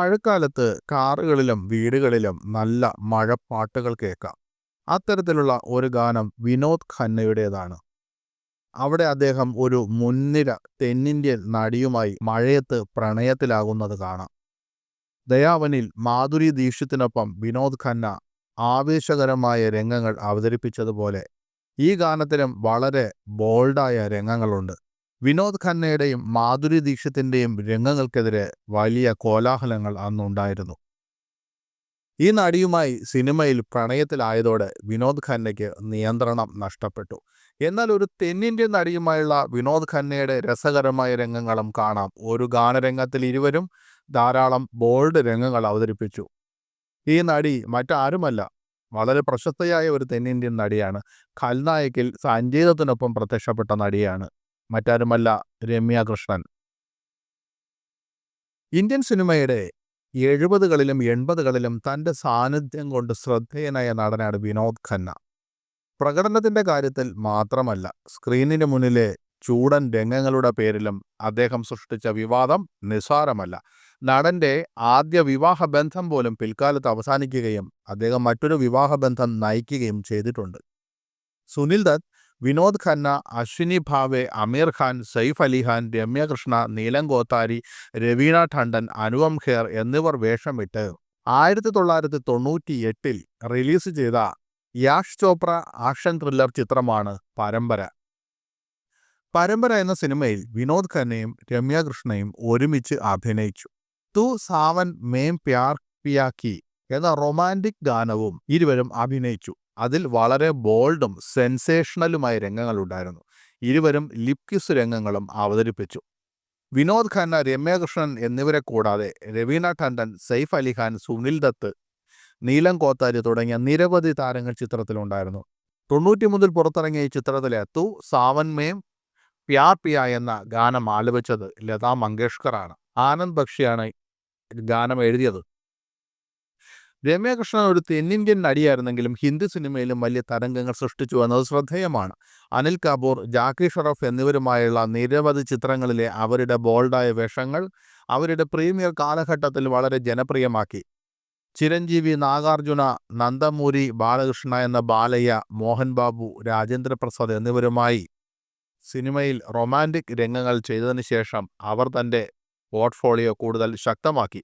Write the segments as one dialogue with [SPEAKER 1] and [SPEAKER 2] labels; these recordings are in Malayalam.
[SPEAKER 1] മഴക്കാലത്ത് കാറുകളിലും വീടുകളിലും നല്ല മഴപ്പാട്ടുകൾ കേൾക്കാം. അത്തരത്തിലുള്ള ഒരു ഗാനം വിനോദ് ഖന്നയുടേതാണ്. അവിടെ അദ്ദേഹം ഒരു മുൻനിര തെന്നിന്ത്യൻ നടിയുമായി മഴയത്ത് പ്രണയത്തിലാകുന്നത് കാണാം. ദയാവനിൽ മാധുരി ദീക്ഷിത്തിനൊപ്പം വിനോദ് ഖന്ന ആവേശകരമായ രംഗങ്ങൾ അവതരിപ്പിച്ചതുപോലെ ഈ ഗാനത്തിലും വളരെ ബോൾഡായ രംഗങ്ങളുണ്ട്. വിനോദ് ഖന്നയുടെയും മാധുരി ദീക്ഷിത്തിന്റെയും രംഗങ്ങൾക്കെതിരെ വലിയ കോലാഹലങ്ങൾ അന്നുണ്ടായിരുന്നു. ഈ നടിയുമായി സിനിമയിൽ പ്രണയത്തിലായതോടെ വിനോദ് ഖന്നയ്ക്ക് നിയന്ത്രണം നഷ്ടപ്പെട്ടു. എന്നാൽ ഒരു തെന്നിന്ത്യൻ നടിയുമായുള്ള വിനോദ് ഖന്നയുടെ രസകരമായ രംഗങ്ങളും കാണാം. ഒരു ഗാനരംഗത്തിൽ ഇരുവരും ധാരാളം ബോൾഡ് രംഗങ്ങൾ അവതരിപ്പിച്ചു. ഈ നടി മറ്റാരുമല്ല വളരെ പ്രശസ്തയായ ഒരു തെന്നിന്ത്യൻ നടിയാണ്. ഖൽനായക്കിൽ സംഗീതത്തിനൊപ്പം പ്രത്യക്ഷപ്പെട്ട നടിയാണ്. മറ്റാരുമല്ല രമ്യ കൃഷ്ണൻ. ഇന്ത്യൻ സിനിമയുടെ എഴുപതുകളിലും എൺപതുകളിലും തന്റെ സാന്നിധ്യം കൊണ്ട് ശ്രദ്ധേയനായ നടനാണ് വിനോദ് ഖന്ന. പ്രകടനത്തിന്റെ കാര്യത്തിൽ മാത്രമല്ല സ്ക്രീനിന് മുന്നിലെ ചൂടൻ രംഗങ്ങളുടെ പേരിലും അദ്ദേഹം സൃഷ്ടിച്ച വിവാദം നിസ്സാരമല്ല. നടന്റെ ആദ്യ വിവാഹ ബന്ധം പോലും പിൽക്കാലത്ത് അവസാനിക്കുകയും അദ്ദേഹം മറ്റൊരു വിവാഹ ബന്ധം നയിക്കുകയും ചെയ്തിട്ടുണ്ട്. സുനിൽ ദത്ത് വിനോദ് ഖന്ന അശ്വിനി ഭാവെ അമീർ ഖാൻ സൈഫ് അലിഖാൻ രമ്യകൃഷ്ണ രമ്യ കൃഷ്ണ നീലം കോത്താരി രവീണ ടണ്ടൻ അനുപം ഖേർ എന്നിവർ വേഷമിട്ട് ആയിരത്തി തൊള്ളായിരത്തി തൊണ്ണൂറ്റി എട്ടിൽ റിലീസ് ചെയ്ത യാഷ് ചോപ്ര ആക്ഷൻ ത്രില്ലർ ചിത്രമാണ് പരമ്പര. പരമ്പര എന്ന സിനിമയിൽ വിനോദ് ഖന്നയും രമ്യകൃഷ്ണയും ഒരുമിച്ച് അഭിനയിച്ചു. തു സാവൻ മേം പ്യാർ പിയാക്കി എന്ന റൊമാന്റിക് ഗാനവും ഇരുവരും അഭിനയിച്ചു. അതിൽ വളരെ ബോൾഡും സെൻസേഷണലുമായ രംഗങ്ങളുണ്ടായിരുന്നു. ഇരുവരും ലിപ്കിസ് രംഗങ്ങളും അവതരിപ്പിച്ചു. വിനോദ് ഖന്ന രമ്യകൃഷ്ണൻ എന്നിവരെ കൂടാതെ രവീണ ടണ്ടൻ സെയ്ഫ് അലിഖാൻ സുനിൽ ദത്ത് നീലം കോത്താരി തുടങ്ങിയ നിരവധി താരങ്ങൾ ചിത്രത്തിലുണ്ടായിരുന്നു. തൊണ്ണൂറ്റി മുതൽ പുറത്തിറങ്ങിയ ഈ ചിത്രത്തിലെ തു സാവൻ പ്യാർ പിയ എന്ന ഗാനം ആലപിച്ചത് ലതാ മങ്കേഷ്കറാണ്. ആനന്ദ് ബക്ഷിയാണ് ഗാനം എഴുതിയത്. രമ്യകൃഷ്ണൻ ഒരു തെന്നിന്ത്യൻ നടിയായിരുന്നെങ്കിലും ഹിന്ദി സിനിമയിലും വലിയ തരംഗങ്ങൾ സൃഷ്ടിച്ചു എന്നത് ശ്രദ്ധേയമാണ്. അനിൽ കപൂർ ജാക്കി ഷറഫ് എന്നിവരുമായുള്ള നിരവധി ചിത്രങ്ങളിലെ അവരുടെ ബോൾഡായ വേഷങ്ങൾ അവരുടെ പ്രീമിയർ കാലഘട്ടത്തിൽ വളരെ ജനപ്രിയമാക്കി. ചിരഞ്ജീവി നാഗാർജുന നന്ദമൂരി ബാലകൃഷ്ണ എന്ന ബാലയ്യ മോഹൻ ബാബു രാജേന്ദ്ര പ്രസാദ് എന്നിവരുമായി സിനിമയിൽ റൊമാന്റിക് രംഗങ്ങൾ ചെയ്തതിനു ശേഷം അവർ തന്റെ പോർട്ട്ഫോളിയോ കൂടുതൽ ശക്തമാക്കി.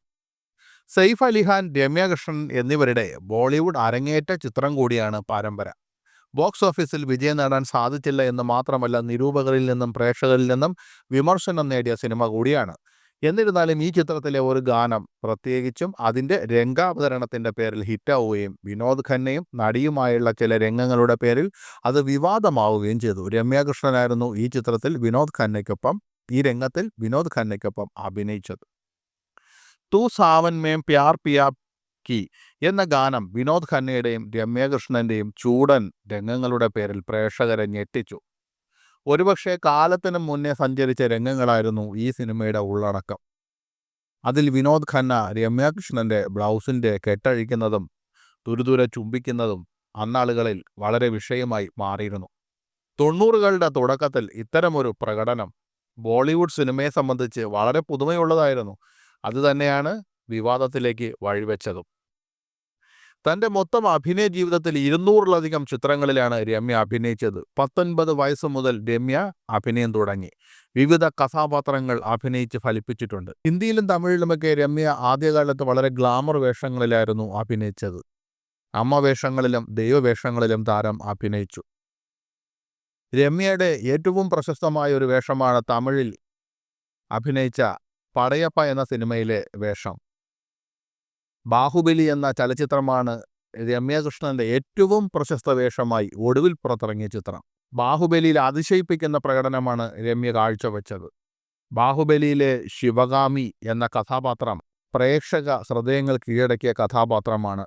[SPEAKER 1] സെയ്ഫ് അലിഖാൻ രമ്യകൃഷ്ണൻ എന്നിവരുടെ ബോളിവുഡ് അരങ്ങേറ്റ ചിത്രം കൂടിയാണ് പരമ്പര. ബോക്സ് ഓഫീസിൽ വിജയം നേടാൻ സാധിച്ചില്ല എന്ന് മാത്രമല്ല നിരൂപകരിൽ നിന്നും പ്രേക്ഷകരിൽ നിന്നും വിമർശനം നേടിയ സിനിമ കൂടിയാണ്. എന്നിരുന്നാലും ഈ ചിത്രത്തിലെ ഒരു ഗാനം പ്രത്യേകിച്ചും അതിന്റെ രംഗാവതരണത്തിന്റെ പേരിൽ ഹിറ്റാവുകയും വിനോദ് ഖന്നയും നടിയുമായുള്ള ചില രംഗങ്ങളുടെ പേരിൽ അത് വിവാദമാവുകയും ചെയ്തു. രമ്യകൃഷ്ണനായിരുന്നു ഈ ചിത്രത്തിൽ വിനോദ് ഖന്നയ്ക്കൊപ്പം ഈ രംഗത്തിൽ വിനോദ് ഖന്നയ്ക്കൊപ്പം അഭിനയിച്ചത്. തൂ സാവൻമേം പ്യാർ പിയാ കി എന്ന ഗാനം വിനോദ് ഖന്നയുടെയും രമ്യകൃഷ്ണന്റെയും ചൂടൻ രംഗങ്ങളുടെ പേരിൽ പ്രേക്ഷകരെ ഞെട്ടിച്ചു. ഒരുപക്ഷെ കാലത്തിനും മുന്നേ സഞ്ചരിച്ച രംഗങ്ങളായിരുന്നു ഈ സിനിമയുടെ ഉള്ളടക്കം. അതിൽ വിനോദ് ഖന്ന രമ്യകൃഷ്ണന്റെ ബ്ലൗസിന്റെ കെട്ടഴിക്കുന്നതും തുരുതുരെ ചുംബിക്കുന്നതും അന്നാളുകളിൽ വളരെ വിഷയമായി മാറിയിരുന്നു. തൊണ്ണൂറുകളുടെ തുടക്കത്തിൽ ഇത്തരമൊരു പ്രകടനം ബോളിവുഡ് സിനിമയെ സംബന്ധിച്ച് വളരെ പുതുമയുള്ളതായിരുന്നു. അതുതന്നെയാണ് വിവാദത്തിലേക്ക് വഴിവെച്ചതും. തന്റെ മൊത്തം അഭിനയ ജീവിതത്തിൽ ഇരുന്നൂറിലധികം ചിത്രങ്ങളിലാണ് രമ്യ അഭിനയിച്ചത്. പത്തൊൻപത് വയസ്സ് മുതൽ രമ്യ അഭിനയം തുടങ്ങി. വിവിധ കഥാപാത്രങ്ങൾ അഭിനയിച്ച് ഫലിപ്പിച്ചിട്ടുണ്ട്. ഹിന്ദിയിലും തമിഴിലുമൊക്കെ രമ്യ ആദ്യകാലത്ത് വളരെ ഗ്ലാമർ വേഷങ്ങളിലായിരുന്നു അഭിനയിച്ചത്. അമ്മ വേഷങ്ങളിലും ദൈവവേഷങ്ങളിലും താരം അഭിനയിച്ചു. രമ്യയുടെ ഏറ്റവും പ്രശസ്തമായ ഒരു വേഷമാണ് തമിഴിൽ അഭിനയിച്ച പടയപ്പ എന്ന സിനിമയിലെ വേഷം. ബാഹുബലി എന്ന ചലച്ചിത്രമാണ് രമ്യകൃഷ്ണന്റെ ഏറ്റവും പ്രശസ്ത വേഷമായി ഒടുവിൽ പുറത്തിറങ്ങിയ ചിത്രം. ബാഹുബലിയിൽ അതിശയിപ്പിക്കുന്ന പ്രകടനമാണ് രമ്യ കാഴ്ചവെച്ചത്. ബാഹുബലിയിലെ ശിവഗാമി എന്ന കഥാപാത്രം പ്രേക്ഷക ഹൃദയങ്ങൾ കീഴടക്കിയ കഥാപാത്രമാണ്.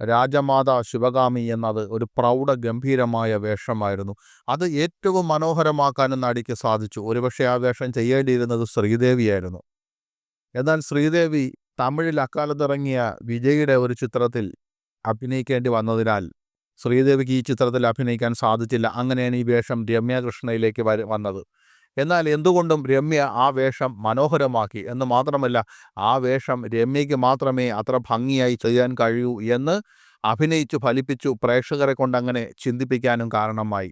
[SPEAKER 1] രാജമാതാ ശിവഗാമി എന്നത് ഒരു പ്രൗഢ ഗംഭീരമായ വേഷമായിരുന്നു. അത് ഏറ്റവും മനോഹരമാക്കാനും നടിക്ക് സാധിച്ചു. ഒരുപക്ഷെ ആ വേഷം ചെയ്യേണ്ടിയിരുന്നത് ശ്രീദേവിയായിരുന്നു. എന്നാൽ ശ്രീദേവി തമിഴിൽ അക്കാലത്തിറങ്ങിയ വിജയുടെ ഒരു ചിത്രത്തിൽ അഭിനയിക്കേണ്ടി വന്നതിനാൽ ശ്രീദേവിക്ക് ഈ ചിത്രത്തിൽ അഭിനയിക്കാൻ സാധിച്ചില്ല. അങ്ങനെയാണ് ഈ വേഷം രമ്യ കൃഷ്ണയിലേക്ക് വര വന്നത്. എന്നാൽ എന്തുകൊണ്ടും രമ്യ ആ വേഷം മനോഹരമാക്കി. എന്ന് മാത്രമല്ല ആ വേഷം രമ്യയ്ക്ക് മാത്രമേ അത്ര ഭംഗിയായി ചെയ്യാൻ കഴിയൂ എന്ന് അഭിനയിച്ചു ഫലിപ്പിച്ചു പ്രേക്ഷകരെ കൊണ്ടങ്ങനെ ചിന്തിപ്പിക്കാനും കാരണമായി.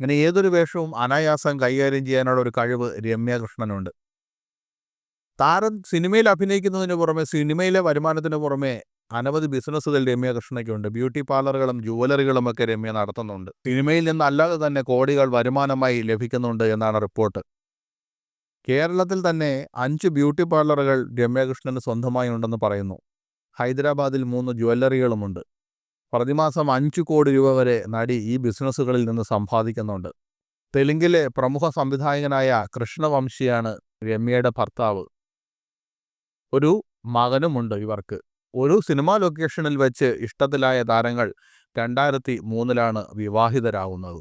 [SPEAKER 1] ഇങ്ങനെ ഏതൊരു വേഷവും അനായാസം കൈകാര്യം ചെയ്യാനുള്ള ഒരു കഴിവ് രമ്യ കൃഷ്ണനുണ്ട് താരം സിനിമയിൽ അഭിനയിക്കുന്നതിന് പുറമെ സിനിമയിലെ വരുമാനത്തിന് പുറമെ അനവധി ബിസിനസ്സുകൾ രമ്യ കൃഷ്ണയ്ക്കുണ്ട്. ബ്യൂട്ടി പാർലറുകളും ജുവലറികളും ഒക്കെ രമ്യ നടത്തുന്നുണ്ട്. സിനിമയിൽ നിന്നല്ലാതെ തന്നെ കോടികൾ വരുമാനമായി ലഭിക്കുന്നുണ്ട് എന്നാണ് റിപ്പോർട്ട്. കേരളത്തിൽ തന്നെ അഞ്ച് ബ്യൂട്ടി പാർലറുകൾ രമ്യകൃഷ്ണന് സ്വന്തമായി ഉണ്ടെന്ന് പറയുന്നു. ഹൈദരാബാദിൽ മൂന്ന് ജ്വല്ലറികളുമുണ്ട് പ്രതിമാസം അഞ്ച് കോടി രൂപ വരെ നടി ഈ ബിസിനസ്സുകളിൽ നിന്ന് സമ്പാദിക്കുന്നുണ്ട്. തെലുങ്കിലെ പ്രമുഖ സംവിധായകനായ കൃഷ്ണവംശിയാണ് രമ്യയുടെ ഭർത്താവ്. ഒരു മകനുമുണ്ട് ഇവർക്ക്. ഒരു സിനിമാ ലൊക്കേഷനിൽ വെച്ച് ഇഷ്ടത്തിലായ താരങ്ങൾ രണ്ടായിരത്തി മൂന്നിലാണ് വിവാഹിതരാകുന്നത്